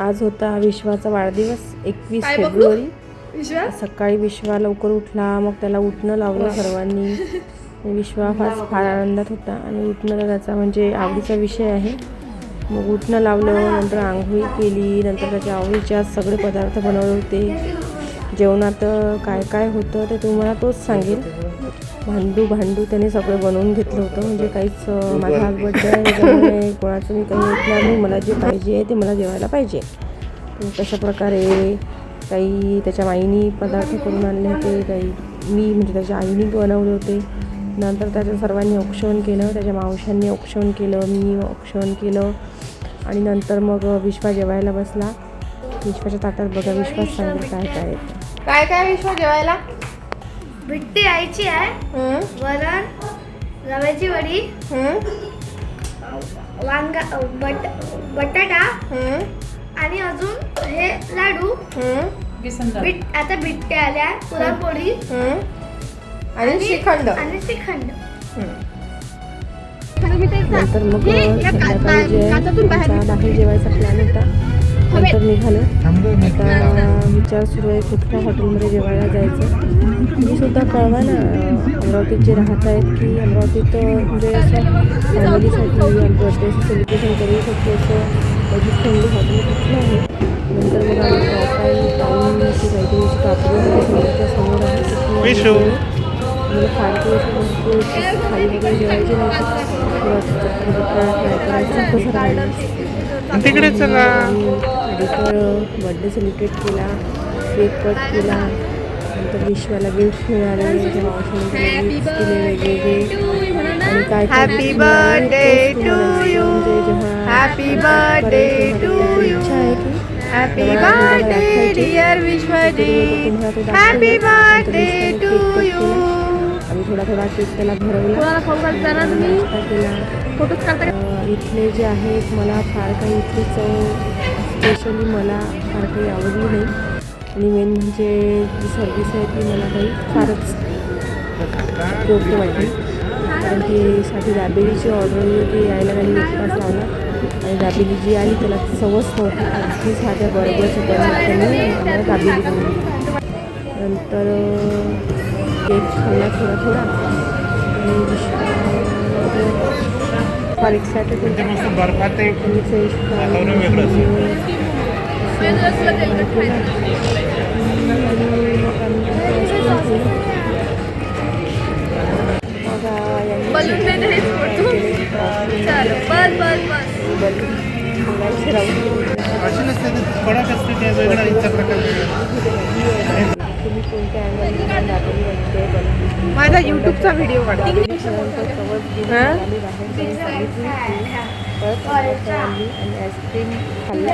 आज होता विश्वाचा वाढदिवस एकवीस? फेब्रुवारी. सकाळी विश्वा लवकर उठला मग त्याला उठणं लावलं सर्वांनी. विश्वा फार फार आनंदात होता. आणि उठणं त्याचा म्हणजे आवडीचा विषय आहे. मग उठणं लावलं नंतर आंघोळी केली नंतर त्याच्या आवडीचे आज सगळे पदार्थ बनवले होते. जेवणात काय काय होतं ते तुम्हाला तोच सांगेल. भांडू भांडू त्याने सगळं बनवून घेतलं होतं. म्हणजे काहीच माझा आज बड्डे कोणाचं मी काही ऐकणार नाही. मला जे पाहिजे आहे ते मला जेवायला पाहिजे. कशा प्रकारे काही त्याच्या आईनी पदार्थ करून आणले होते. काही मी म्हणजे त्याच्या आईने बनवले होते. नंतर त्याच्या सर्वांनी औक्षण केलं. त्याच्या मावशांनी औक्षण केलं. मी औक्षण केलं. आणि नंतर मग विश्वा जेवायला बसला. विश्वाच्या ताटात बघा विश्वास सांगेल काय काय काय काय विश्वा जेवायला? भिट्टी आईची आहे हं? वरण रव्याची वडी हं? वांगा बट बटाटा हं? आणि अजून हे लाडू हं? बीट आता बिट्टे आल्या पुरणपोळी हं? आणि श्रीखंड आणि श्रीखंड हं. नंतर मग बाहेर जेवायचा प्लॅन होता नंतर निघालो. आता विचार सुरू आहे कुठल्या हॉटेलमध्ये जेवायला जायचं. मी सुद्धा कळवा ना अमरावतीत जे राहत आहेत की अमरावतीत म्हणजे असं फॅमिलीसाठी बर्थडे सेलिब्रेशन करू शकतो असं अजित थंडी हॉटेल कुठलं आहे? नंतर मग आम्ही काहीतरी टाकली समोर आहे. मला असं खाली वगैरे जेवायची ट्राय बर्थडे सेलिब्रेट केला केक कट केला नंतर विश्वाला गिफ्ट मिळाले त्याच्या मावशीने गिफ्ट वेगवेगळे आणि काय birthday करायचं to माझी you. इच्छा आहे की happy birthday. Dear Vishwaji. Happy birthday to you. आम्ही थोडा थोडा केक त्याला भरवला केला इथले जे आहेत मला फार काही इथली चव स्पेशली मला फार काही आवडली नाही. आणि मेन म्हणजे जी सर्विस आहे ती मला काही फारच योग्य वाटली कारण की साठी दाबेलीची ऑर्डर होती यायला काही एक तास लावला आणि दाबेली जी आली त्याला सवस नव्हती. अगदी साध्या बरोबरच्या बनवून त्यांनी दाबेली बनवली नंतर केक खाल्ला थोडा थोडा आणि होते मस्त बर्फात वेगळं अशी नसते कडक असते ते वेगळा प्रकार. तुम्ही कोणत्या अँगल दाबेली वाटते बनवली माझा युट्यूबचा व्हिडिओ काढा. दाबेली सगळ्यांचं कवच घेऊन हां? आम्ही बाहेर जाऊन सांगितली होती. परत आणली आणि आईस्क्रीम खाल्लं.